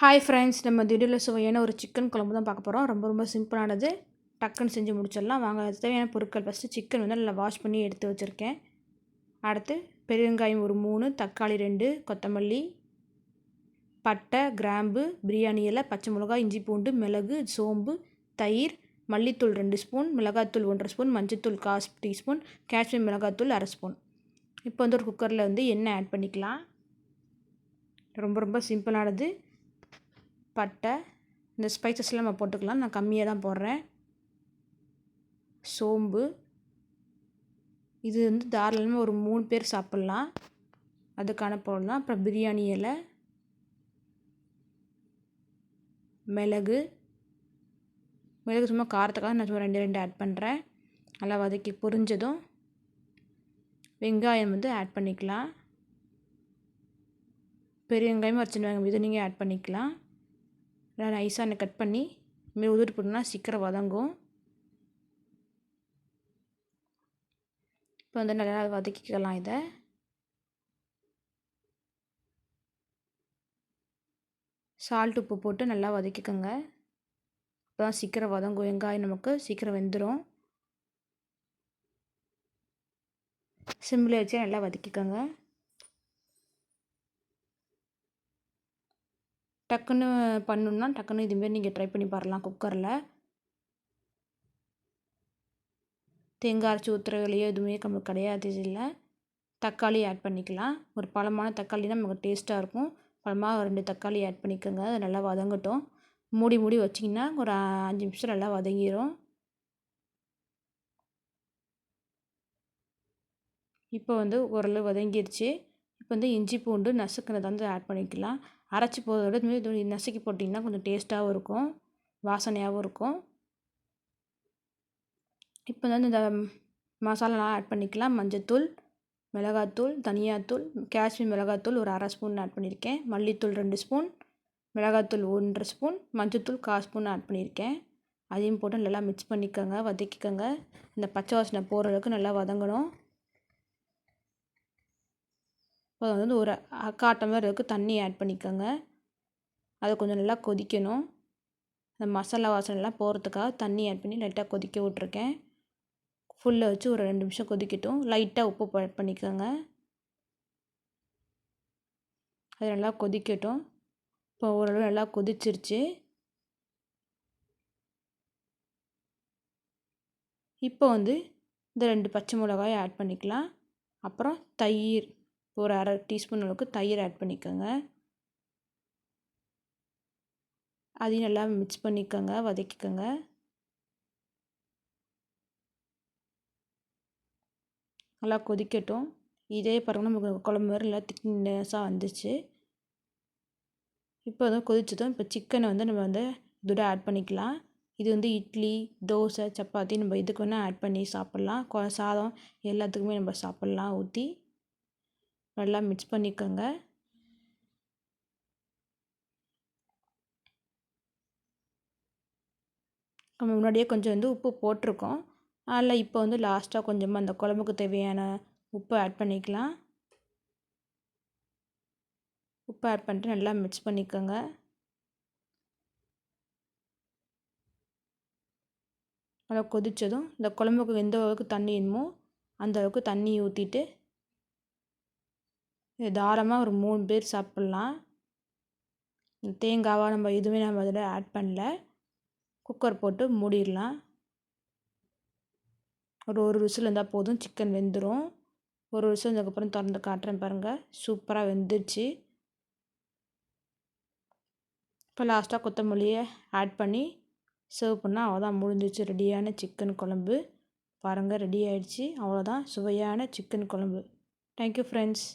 Hi friends நம்ம திடீரில் சுவையான ஒரு சிக்கன் குழம்பு தான் பார்க்க போகிறோம் ரொம்ப ரொம்ப சிம்பிளானது. டக்குன்னு செஞ்சு முடிச்சிடலாம். வாங்க அது தேவையான பொருட்கள் ஃபஸ்ட்டு சிக்கன் வந்து நல்லா வாஷ் பண்ணி எடுத்து வச்சுருக்கேன். அடுத்து பெரியவங்காயம் ஒரு மூணு தக்காளி ரெண்டு கொத்தமல்லி பட்டை கிராம்பு பிரியாணி இலை பச்சை மிளகாய் இஞ்சி பூண்டு மிளகு சோம்பு தயிர் மல்லித்தூள் ரெண்டு ஸ்பூன் மிளகாத்தூள் ஒன்றரை ஸ்பூன் மஞ்சத்தூள் காசு டீஸ்பூன் காஷ்மீர் மிளகாத்தூள் அரை ஸ்பூன். இப்போ வந்து ஒரு குக்கரில் வந்து எண்ணெய் ஆட் பண்ணிக்கலாம். ரொம்ப ரொம்ப சிம்பிளானது. பட்டை இந்த ஸ்பைசஸ்லாம் நம்ம போட்டுக்கலாம். நான் கம்மியாக தான் போடுறேன். சோம்பு. இது வந்து தாராளமாக ஒரு மூணு பேர் சாப்பிட்லாம். அதுக்கான போடலாம் அப்புறம் பிரியாணி இலை மிளகு. மிளகு சும்மா காரத்துக்காக நான் சும்மா ரெண்டு ரெண்டு ஆட் பண்ணுறேன் நல்லா வதக்கி புரிஞ்சதும் வெங்காயம் வந்து ஆட் பண்ணிக்கலாம். பெரிய வெங்காயமும் ஒரு சின்ன வெங்காயம் இதை நீங்கள் ஆட் பண்ணிக்கலாம். நைஸாக கட் பண்ணி இதுமாரி உதிரி போட்டோம்னா சீக்கிரம் வதங்கும். இப்போ வந்து நல்லா வதக்கிக்கலாம் இதை. சால்ட் உப்பு போட்டு நல்லா வதக்கிக்கோங்க. இப்போ தான் சீக்கிரம் வதங்கும். வெங்காயம் நமக்கு சீக்கிரம் வெந்துடும் சிம்மில் வச்சு நல்லா வதக்கிக்கோங்க. டக்குன்னு பண்ணணுன்னா டக்குன்னு இதுமாரி நீங்கள் ட்ரை பண்ணி பாரலாம் குக்கரில். தேங்காய் அரைச்சி ஊற்றுறதுலையோ எதுவுமே நம்மளுக்கு கிடையாது இல்லை தக்காளி ஆட் பண்ணிக்கலாம். ஒரு பழமான தக்காளி தான் நமக்கு டேஸ்ட்டாக இருக்கும். பழமாக ரெண்டு தக்காளி ஆட் பண்ணிக்கோங்க அது நல்லா வதங்கட்டும். மூடி மூடி வச்சிங்கன்னா ஒரு அஞ்சு நிமிஷம் நல்லா வதங்கிடும் இப்போ வந்து ஓரளவு வதங்கிருச்சு. இப்போ வந்து இஞ்சி பூண்டு நசுக்கினதை வந்து ஆட் பண்ணிக்கலாம். அரைச்சி போகிறத விட நசுக்கி போட்டிங்கன்னா கொஞ்சம் டேஸ்ட்டாகவும் இருக்கும் வாசனையாகவும் இருக்கும். இப்போ வந்து இந்த மசாலாலாம் ஆட் பண்ணிக்கலாம். மஞ்சத்தூள் மிளகாத்தூள் தனியாத்தூள் காஷ்மீர் மிளகாத்தூள் ஒரு அரை ஸ்பூன் ஆட் பண்ணியிருக்கேன். மல்லித்தூள் ரெண்டு ஸ்பூன் மிளகாத்தூள் ஒன்றரை ஸ்பூன் மஞ்சத்தூள் கால் ஸ்பூன் ஆட் பண்ணியிருக்கேன். அதையும் போட்டு நல்லா மிக்ஸ் பண்ணிக்கோங்க வதக்கிக்கோங்க. இந்த பச்சை வாசனை போகிற அளவுக்கு நல்லா வதங்கணும். இப்போ வந்து ஒரு கால் டம்ளர் அளவுக்கு தண்ணி ஆட் பண்ணிக்கோங்க. அதை கொஞ்சம் நல்லா கொதிக்கணும். அந்த மசாலா வாசனைலாம் போகிறதுக்காக தண்ணி ஆட் பண்ணி லைட்டாக கொதிக்க விட்ருக்கேன் ஃபுல்லாக வச்சு ஒரு ரெண்டு நிமிஷம் கொதிக்கட்டும். லைட்டாக உப்பு ஆட் பண்ணிக்கோங்க. அது நல்லா கொதிக்கட்டும். இப்போ ஓரளவு நல்லா கொதிச்சிருச்சு. இப்போ வந்து இந்த ரெண்டு பச்சை மிளகாயை ஆட் பண்ணிக்கலாம். அப்புறம் தயிர். ஒரு அரை டீஸ்பூன் அளவுக்கு தயிர் ஆட் பண்ணிக்கோங்க. அதையும் நல்லா மிக்ஸ் பண்ணிக்கோங்க வதக்கிக்கோங்க. நல்லா கொதிக்கட்டும். இதே பாருங்கள் நமக்கு குழம்பு மாதிரி நல்லா திக்னஸாக வந்துச்சு. இப்போ அதுவும் கொதிச்சதும் இப்போ சிக்கனை வந்து நம்ம வந்து இதோட ஆட் பண்ணிக்கலாம். இது வந்து இட்லி தோசை சப்பாத்தி நம்ம இதுக்கு வேணால் ஆட் பண்ணி சாப்பிட்லாம். சாதம் எல்லாத்துக்குமே நம்ம சாப்பிட்லாம் ஊற்றி நல்லா மிக்ஸ் பண்ணிக்கோங்க. நம்ம முன்னாடியே கொஞ்சம் வந்து உப்பு போட்டிருக்கோம். அதில் இப்போ வந்து லாஸ்ட்டாக கொஞ்சமாக அந்த குழம்புக்கு தேவையான உப்பு ஆட் பண்ணிக்கலாம். உப்பு ஆட் பண்ணிட்டு நல்லா மிக்ஸ் பண்ணிக்கோங்க. நல்லா கொதித்ததும் இந்த குழம்புக்கு எந்த அளவுக்கு தண்ணி வேணுமோ அந்த அளவுக்கு தண்ணி ஊற்றிட்டு தாராளமாக ஒரு மூணு பேர் சாப்பிட்லாம். தேங்காவாக நம்ம எதுவுமே நம்ம அதில் ஆட் பண்ணல. குக்கர் போட்டு மூடிடலாம். ஒரு ஒரு விசில் இருந்தால் போதும். சிக்கன் வெந்துடும் ஒரு விசில் இருந்ததுக்கப்புறம் திறந்து காட்டுறேன் பாருங்கள் சூப்பராக வெந்துடுச்சு இப்போ லாஸ்ட்டாக கொத்தமல்லியை ஆட் பண்ணி சர்வ் பண்ணால் அவ்வளோதான் முடிஞ்சிச்சு ரெடியான சிக்கன் குழம்பு. பாருங்கள் ரெடி ஆகிடுச்சி அவ்வளோதான் சுவையான சிக்கன் குழம்பு. Thank you friends